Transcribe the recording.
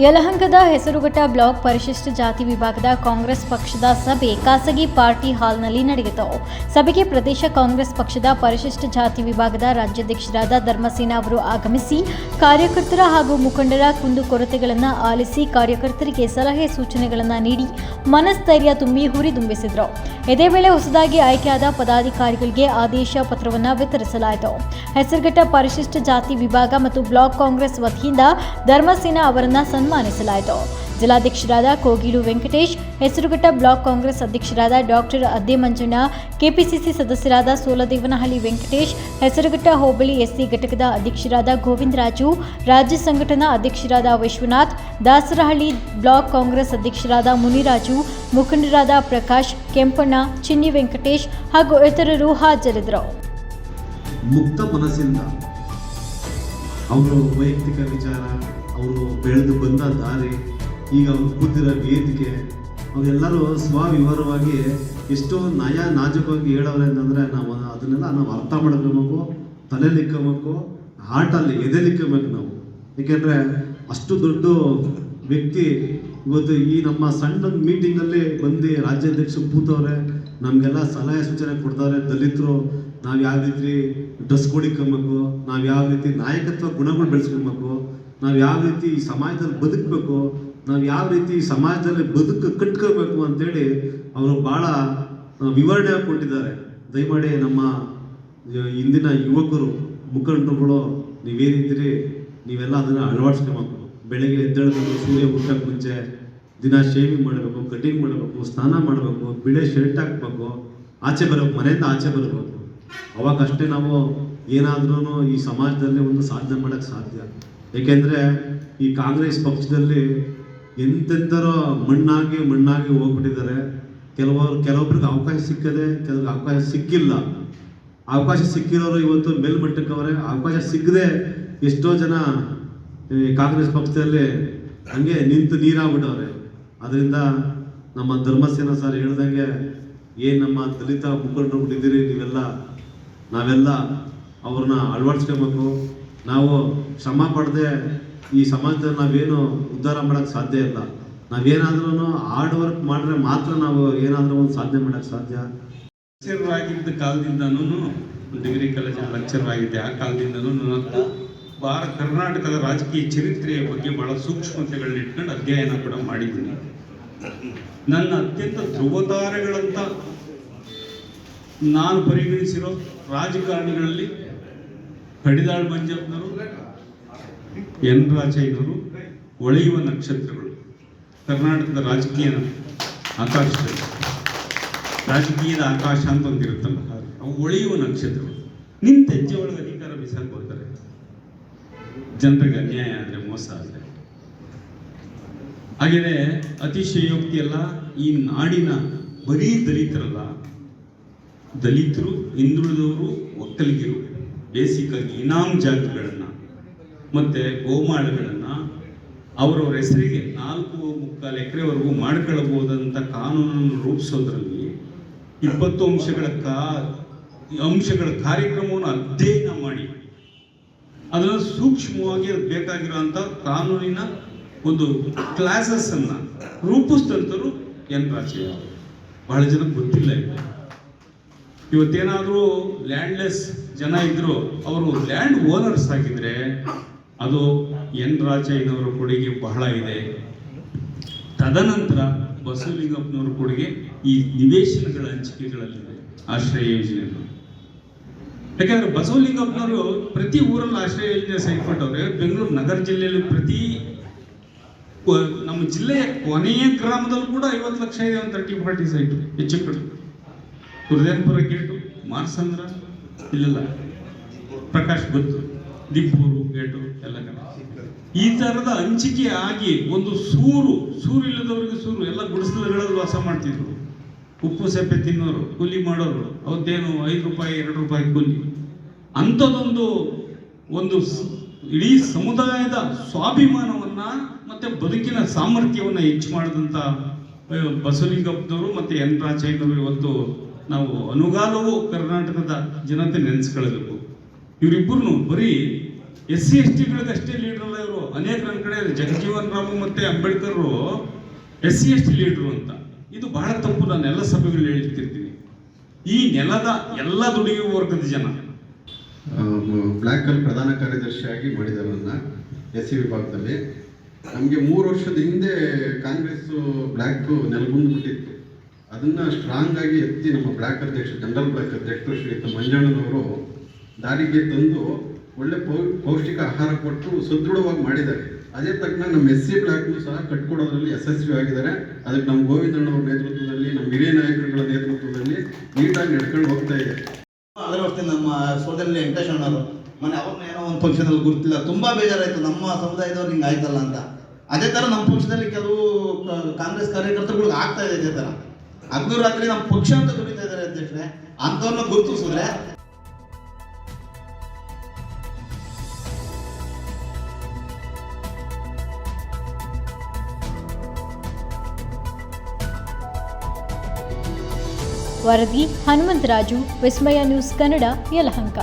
ಯಲಹಂಕದ Hesaraghatta block ಪರಿಶಿಷ್ಟ ಜಾತಿ ವಿಭಾಗದ ಕಾಂಗ್ರೆಸ್ ಪಕ್ಷದ ಸಭೆ ಖಾಸಗಿ ಪಾರ್ಟಿ ಹಾಲ್ನಲ್ಲಿ ನಡೆಯಿತು. ಸಭೆಗೆ ಪ್ರದೇಶ ಕಾಂಗ್ರೆಸ್ ಪಕ್ಷದ ಪರಿಶಿಷ್ಟ ಜಾತಿ ವಿಭಾಗದ ರಾಜ್ಯಾಧ್ಯಕ್ಷರಾದ ಧರ್ಮಸೇನಾ ಅವರು ಆಗಮಿಸಿ, ಕಾರ್ಯಕರ್ತರ ಹಾಗೂ ಮುಖಂಡರ ಕುಂದುಕೊರತೆಗಳನ್ನು ಆಲಿಸಿ ಕಾರ್ಯಕರ್ತರಿಗೆ ಸಲಹೆ ಸೂಚನೆಗಳನ್ನು ನೀಡಿ ಮನಸ್ಥೈರ್ಯ ತುಂಬಿ ಹುರಿದುಂಬಿಸಿದರು ಇದೇ ವೇಳೆ ಹೊಸದಾಗಿ ಆಯ್ಕೆಯಾದ ಪದಾಧಿಕಾರಿಗಳಿಗೆ ಆದೇಶ ಪತ್ರವನ್ನು ವಿತರಿಸಲಾಯಿತು. ಹೆಸರುಘಟ್ಟ ಪರಿಶಿಷ್ಟ ಜಾತಿ ವಿಭಾಗ ಮತ್ತು ಬ್ಲಾಕ್ ಕಾಂಗ್ರೆಸ್ ವತಿಯಿಂದ ಧರ್ಮಸೇನಾ ಅವರನ್ನ ಸನ್ಮಾನಿಸಲಾಯಿತು. ಜಿಲ್ಲಾಧ್ಯಕ್ಷರಾದ ಕೋಗಿಲು ವೆಂಕಟೇಶ್, ಹೆಸರುಘಟ್ಟ ಬ್ಲಾಕ್ ಕಾಂಗ್ರೆಸ್ ಅಧ್ಯಕ್ಷರಾದ ಡಾಕ್ಟರ್ ಅದ್ದೆ ಮಂಜಣ್ಣ ಕೆಪಿಸಿಸಿ ಸದಸ್ಯರಾದ ಸೋಲದೇವನಹಳ್ಳಿ ವೆಂಕಟೇಶ್, ಹೆಸರುಘಟ್ಟ ಹೋಬಳಿ ಎಸ್ಸಿ ಘಟಕದ ಅಧ್ಯಕ್ಷರಾದ ಗೋವಿಂದರಾಜು, ರಾಜ್ಯ ಸಂಘಟನಾ ಅಧ್ಯಕ್ಷರಾದ ವಿಶ್ವನಾಥ್, ದಾಸರಹಳ್ಳಿ ಬ್ಲಾಕ್ ಕಾಂಗ್ರೆಸ್ ಅಧ್ಯಕ್ಷರಾದ ಮುನಿರಾಜು, ಮುಖಂಡರಾದ ಪ್ರಕಾಶ್, ಕೆಂಪಣ್ಣ, ಚಿನ್ನಿ ವೆಂಕಟೇಶ್ ಹಾಗೂ ಇತರರು ಹಾಜರಿದ್ದರು. ಮುಕ್ತ ಮನಸ್ಸಿಂದ ಅವರು ವೈಯಕ್ತಿಕ ವಿಚಾರ, ಅವರು ಬೆಳೆದು ಬಂದ ದಾರಿ, ಈಗ ಅವ್ರು ಕೂತಿರೋ ವೇದಿಕೆ, ಅವರೆಲ್ಲರೂ ಸ್ವವಿವರವಾಗಿ ಎಷ್ಟೋ ನಯ ನಾಜುಕವಾಗಿ ಹೇಳೋರೆ ಅಂತಂದರೆ ನಾವು ಅದನ್ನೆಲ್ಲ ನಾವು ಅರ್ಥ ಮಾಡ್ಕೊಬೇಕು ತಲೆಲಿಕ್ಕಬೇಕು ಹಾರ್ಟಲ್ಲಿ ಎದೆಲಿಕ್ಕಬೇಕು ನಾವು. ಏಕೆಂದರೆ ಅಷ್ಟು ದೊಡ್ಡ ವ್ಯಕ್ತಿ, ಇವತ್ತು ಈ ನಮ್ಮ ಸಣ್ಣ ಮೀಟಿಂಗಲ್ಲಿ ಬಂದು ರಾಜ್ಯಾಧ್ಯಕ್ಷ ಕೂತವ್ರೆ, ನಮಗೆಲ್ಲ ಸಲಹೆ ಸೂಚನೆ ಕೊಡ್ತಾರೆ ದಲಿತರು ನಾವು ಯಾವ ರೀತಿ ಡ್ರೆಸ್ ಕೋಡ್ ಇಕ್ಕೊಬೇಕು ನಾವು ಯಾವ ರೀತಿ ನಾಯಕತ್ವ ಗುಣಗಳು ಬೆಳೆಸ್ಕೊಬೇಕು, ನಾವು ಯಾವ ರೀತಿ ಈ ಸಮಾಜದಲ್ಲಿ ಬದುಕಬೇಕು, ನಾವು ಯಾವ ರೀತಿ ಈ ಸಮಾಜದಲ್ಲಿ ಬದುಕು ಕಟ್ಕೋಬೇಕು ಅಂತೇಳಿ ಅವರು ಭಾಳ ವಿವರಣೆ ಕೊಟ್ಟಿದ್ದಾರೆ. ದಯಮಾಡಿ ನಮ್ಮ ಇಂದಿನ ಯುವಕರು, ಮುಖಂಡರುಗಳು ನೀವೇನಿದ್ದೀರಿ ನೀವೆಲ್ಲ ಅದನ್ನು ಅಳವಡಿಸ್ಕೊಬೇಕು. ಬೆಳಗ್ಗೆ ಎದ್ದೇಳಬೇಕು, ಸೂರ್ಯ ಹುಟ್ಟಕ್ಕೆ ಮುಂಚೆ ದಿನ ಶೇವಿಂಗ್ ಮಾಡಬೇಕು, ಕಟಿಂಗ್ ಮಾಡಬೇಕು, ಸ್ನಾನ ಮಾಡಬೇಕು, ಬಿಳೆ ಶರ್ಟ್ ಹಾಕ್ಬೇಕು, ಆಚೆ ಬರಬೇಕು ಮನೆಯಿಂದ ಆಚೆ ಬರಬೇಕು. ಅವಾಗಷ್ಟೇ ನಾವು ಏನಾದ್ರೂ ಈ ಸಮಾಜದಲ್ಲಿ ಒಂದು ಸಾಧನೆ ಮಾಡೋಕ್ಕೆ ಸಾಧ್ಯ. ಏಕೆಂದರೆ ಈ ಕಾಂಗ್ರೆಸ್ ಪಕ್ಷದಲ್ಲಿ ಎಂತೆಂಥರೋ ಮಣ್ಣಾಗಿ ಮಣ್ಣಾಗಿ ಹೋಗ್ಬಿಟ್ಟಿದ್ದಾರೆ. ಕೆಲವರು, ಕೆಲವೊಬ್ರಿಗೆ ಅವಕಾಶ ಸಿಕ್ಕದೆ, ಕೆಲವ್ರಿಗೆ ಅವಕಾಶ ಸಿಕ್ಕಿಲ್ಲ. ಅವಕಾಶ ಸಿಕ್ಕಿರೋರು ಇವತ್ತು ಮೇಲ್ಮಟ್ಟಕ್ಕವರೇ. ಅವಕಾಶ ಸಿಗದೆ ಎಷ್ಟೋ ಜನ ಕಾಂಗ್ರೆಸ್ ಪಕ್ಷದಲ್ಲಿ ಹಂಗೆ ನಿಂತು ನೀರಾಗ್ಬಿಟ್ಟವ್ರೆ. ಅದರಿಂದ ನಮ್ಮ ಧರ್ಮಸೇನ ಸರ್ ಹೇಳ್ದಂಗೆ, ಏನು ನಮ್ಮ ದಲಿತ ಮುಖಂಡರು ಬಿಟ್ಟಿದ್ದೀರಿ ನೀವೆಲ್ಲ ನಾವೆಲ್ಲ ಅವ್ರನ್ನ ಅಳವಡಿಸ್ಕೋಬೇಕು. ನಾವು ಶ್ರಮ ಪಡದೆ ಈ ಸಮಾಜದಲ್ಲಿ ನಾವೇನು ಉದ್ಧಾರ ಮಾಡೋಕ್ಕೆ ಸಾಧ್ಯ ಇಲ್ಲ. ನಾವೇನಾದ್ರೂ ಹಾರ್ಡ್ ವರ್ಕ್ ಮಾಡಿದ್ರೆ ಮಾತ್ರ ನಾವು ಏನಾದರೂ ಒಂದು ಸಾಧನೆ ಮಾಡೋಕ್ಕೆ ಸಾಧ್ಯ. ಲೆಕ್ಚರ್ ಆಗಿದ್ದ ಕಾಲದಿಂದನೂ ಡಿಗ್ರಿ ಕಾಲೇಜಲ್ಲಿ ಲೆಕ್ಚರ್ ಆಗಿದ್ದೆ. ಆ ಕಾಲದಿಂದನೂ ನಾನು ಭಾರತ, ಕರ್ನಾಟಕದ ರಾಜಕೀಯ ಚರಿತ್ರೆಯ ಬಗ್ಗೆ ಬಹಳ ಸೂಕ್ಷ್ಮತೆಗಳನ್ನ ಇಟ್ಕೊಂಡು ಅಧ್ಯಯನ ಕೂಡ ಮಾಡಿದ್ದೀನಿ. ನನ್ನ ಅತ್ಯಂತ ಧ್ರುವತಾರೆಗಳಂತ ನಾನು ಪರಿಗಣಿಸಿರೋ ರಾಜಕಾರಣಿಗಳಲ್ಲಿ ಕಡಿದಾಳ್ ಮಂಜಪ್ಪನವರು ಎನ್ ರಾಜಯ್ಯನವರು, ಒಳೆಯುವ ನಕ್ಷತ್ರಗಳು, ಕರ್ನಾಟಕದ ರಾಜಕೀಯ ಆಕಾಶದಲ್ಲಿ. ರಾಜಕೀಯದ ಆಕಾಶ ಅಂತ ಒಂದಿರುತ್ತಲ್ಲ ಅವು ಹೊಳೆಯುವ ನಕ್ಷತ್ರಗಳು. ನಿಂತ ಹೆಜ್ಜೆ ಒಳಗೆ ಅಧಿಕಾರ ಬಿಸಾಕೋತಾರೆ ಜನರಿಗೆ ಅನ್ಯಾಯ ಆದರೆ ಮೋಸ ಆದರೆ. ಹಾಗೆಯೇ ಅತಿಶಯೋಕ್ತಿ ಅಲ್ಲ ಈ ನಾಡಿನ ಬರೀ ದಲಿತರಲ್ಲ ದಲಿತರು, ಹಿಂದುಳಿದವರು ಒಕ್ಕಲಿಗರು ಬೇಸಿಕ್ ಆಗಿ ಇನಾಮ್ ಜಾತಿಗಳನ್ನು ಮತ್ತೆ ಗೋಮಾಳಗಳನ್ನು ಅವರವರ ಹೆಸರಿಗೆ ನಾಲ್ಕು ಮುಕ್ಕಾಲು ಎಕರೆವರೆಗೂ ಮಾಡ್ಕೊಳ್ಳಬಹುದಂಥ ಕಾನೂನನ್ನು ರೂಪಿಸೋದ್ರಲ್ಲಿ ಇಪ್ಪತ್ತು ಅಂಶಗಳ ಕಾ, ಅಂಶಗಳ ಕಾರ್ಯಕ್ರಮವನ್ನು ಅಧ್ಯಯನ ಮಾಡಿ. ಅದನ್ನು ಸೂಕ್ಷ್ಮವಾಗಿ ಬೇಕಾಗಿರುವಂಥ ಕಾನೂನಿನ ಒಂದು ಕ್ಲಾಸಸ್ ಅನ್ನ ರೂಪಿಸಿದಂಥವ್ರು ಎನ್ ರಾಜಯ್ಯ. ಬಹಳ ಜನಕ್ಕೆ ಗೊತ್ತಿಲ್ಲ ಇದು. ಇವತ್ತೇನಾದರೂ ಲ್ಯಾಂಡ್ಲೆಸ್ ಜನ ಇದ್ದರು ಅವರು ಲ್ಯಾಂಡ್ ಓನರ್ಸ್ ಆಗಿದ್ರೆ ಅದು ಎನ್ ರಾಜಯ್ಯನವರ ಕೊಡುಗೆ ಬಹಳ ಇದೆ. ತದನಂತರ ಬಸವಲಿಂಗಪ್ಪನವರ ಕೊಡುಗೆ ಈ ನಿವೇಶನಗಳ ಹಂಚಿಕೆಗಳಲ್ಲಿದೆ, ಆಶ್ರಯ ಯೋಜನೆಗಳು. ಯಾಕಂದ್ರೆ ಬಸವಲಿಂಗಪ್ಪನವರು ಪ್ರತಿ ಊರಲ್ಲಿ ಆಶ್ರಯ ಯೋಜನೆ ಸೈಟ್ ಬೆಂಗಳೂರು ನಗರ ಜಿಲ್ಲೆಯಲ್ಲಿ ಪ್ರತಿ ನಮ್ಮ ಜಿಲ್ಲೆಯ ಕೊನೆಯ ಗ್ರಾಮದಲ್ಲೂ ಕೂಡ ಐವತ್ತು ಲಕ್ಷ ಇದೆ ಒಂದು ತರ್ಟಿ ಫಾರ್ಟಿ ಸೈಟ್ ಹೆಚ್ಚು ಕಡಿಮೆ. ಕುರ್ದೇನ್ಪುರ ಗೇಟು ಮಾರ್ಸಂದ್ರ? ಇಲ್ಲೆಲ್ಲ. ಪ್ರಕಾಶ್ ಗೊತ್ತು. ದಿಬ್ಬೂರು ಗೇಟು ಎಲ್ಲ ಕಡೆ. ಈ ಥರದ ಹಂಚಿಕೆ ಆಗಿ ಒಂದು ಸೂರು ಸೂರು ಇಲ್ಲದವ್ರಿಗೆ ಸೂರು, ಎಲ್ಲ ಗುಡಿಸಲುಗಳಲ್ಲಿ ವಾಸ ಮಾಡ್ತಿದ್ರು. ಉಪ್ಪು ಸೆಪ್ಪೆ ತಿನ್ನೋರು, ಕೂಲಿ ಮಾಡೋರು, ಅವತ್ತೇನು ಐದು ರೂಪಾಯಿ, ಎರಡು ರೂಪಾಯಿ ಕೂಲಿ. ಅಂಥದ್ದೊಂದು ಒಂದು ಇಡೀ ಸಮುದಾಯದ ಸ್ವಾಭಿಮಾನವನ್ನ ಮತ್ತೆ ಬದುಕಿನ ಸಾಮರ್ಥ್ಯವನ್ನ ಹೆಚ್ಚು ಮಾಡಿದಂಥ ಬಸವಲಿಂಗಪ್ಪನವರು ಮತ್ತೆ ಎನ್ ರಾಜಯ್ಯನವರು ಇವತ್ತು ನಾವು ಅನುಗಾಲವು ಕರ್ನಾಟಕದ ಜನತೆ ನೆನೆಸ್ಕೊಳ್ಬೇಕು ಇವರಿಬ್ಬರು ಬರೀ ಎಸ್ ಸಿ ಎಸ್ ಟಿಗಳಿಗಷ್ಟೇ ಲೀಡರ್ ಅಲ್ಲ ಇವರು. ಅನೇಕ ನನ್ನ ಕಡೆ ಜಗಜೀವನ್ ರಾಮು ಮತ್ತೆ Ambedkar S C S T leader ಅಂತ. ಇದು ಬಹಳ ತಪ್ಪು. ನಾನು ಎಲ್ಲ ಸಭೆಗಳು ಹೇಳ್ತಿರ್ತೀನಿ. ಈ ನೆಲದ ಎಲ್ಲ ದುಡಿಯುವ ವರ್ಗದ ಜನ. ಬ್ಲಾಕ್ ಅಲ್ಲಿ ಪ್ರಧಾನ ಕಾರ್ಯದರ್ಶಿಯಾಗಿ ಮಾಡಿದ್ದಾರೆ ನನ್ನ ಎಸ್ ಸಿ ವಿಭಾಗದಲ್ಲಿ. ನಮಗೆ ಮೂರು ವರ್ಷದ ಹಿಂದೆ ಕಾಂಗ್ರೆಸ್ ಬ್ಲ್ಯಾಕ್ ನೆಲಗುಂದ್ಬಿಟ್ಟಿತ್ತು ಅದನ್ನ ಸ್ಟ್ರಾಂಗ್ ಆಗಿ ಎತ್ತಿ ನಮ್ಮ ಬ್ಲಾಕ್ ಅಧ್ಯಕ್ಷ ಜನರಲ್ ಬ್ಲಾಕ್ ಅಧ್ಯಕ್ಷರು ಶ್ರೀಯುತ ಮಂಜಣ್ಣನವರು ದಾರಿಗೆ ತಂದು ಒಳ್ಳೆ ಪೌಷ್ಟಿಕ ಆಹಾರ ಕೊಟ್ಟು ಸದೃಢವಾಗಿ ಮಾಡಿದ್ದಾರೆ. ಅದೇ ತಕ್ಷಣ ನಮ್ಮ ಎಸ್ ಸಿ ಬ್ಲ್ಯಾಕ್ನು ಸಹ ಕಟ್ಕೊಡೋದ್ರಲ್ಲಿ ಯಶಸ್ವಿ ಆಗಿದ್ದಾರೆ. ಅದಕ್ಕೆ ನಮ್ಮ ಗೋವಿಂದಣ್ಣವ್ರ ನೇತೃತ್ವದಲ್ಲಿ, ನಮ್ಮ ಹಿರಿಯ ನಾಯಕರುಗಳ ನೇತೃತ್ವದಲ್ಲಿ ನೀಟಾಗಿ ನಡ್ಕೊಂಡು ಹೋಗ್ತಾ ಇದೆ. ಅದೇ ವರ್ಷದಿಂದ ನಮ್ಮ ಸೋದರಲ್ಲಿ ವೆಂಕಟೇಶ್ ಮನೆ ಅವ್ರನ್ನ ಏನೋ ಒಂದು ಫಂಕ್ಷನಲ್ಲಿ ಗುರುತಿಲ್ಲ, ತುಂಬ ಬೇಜಾರಾಯ್ತು, ನಮ್ಮ ಸಮುದಾಯದವ್ರು ಹಿಂಗೆ ಆಯ್ತಲ್ಲ ಅಂತ. ಅದೇ ಥರ ನಮ್ಮ ಪಕ್ಷದಲ್ಲಿ ಕೆಲವು ಕಾಂಗ್ರೆಸ್ ಕಾರ್ಯಕರ್ತರುಗಳಿಗೆ ಆಗ್ತಾ ಇದೆ ಇದೇ ಥರ ಹಗ್ಲು ರಾತ್ರಿ ನಮ್ಮ ಪಕ್ಷ ಅಂತ ದುಡಿತಾ ಇದ್ದಾರೆ ಅಧ್ಯಕ್ಷರೇ ಅಂತವ್ರನ್ನ ಗುರುತಿಸಿದ್ರೆ? ವರದಿ ಹನುಮಂತರಾಜು, ವಿಸ್ಮಯ ನ್ಯೂಸ್ ಕನ್ನಡ, ಯಲಹಂಕ.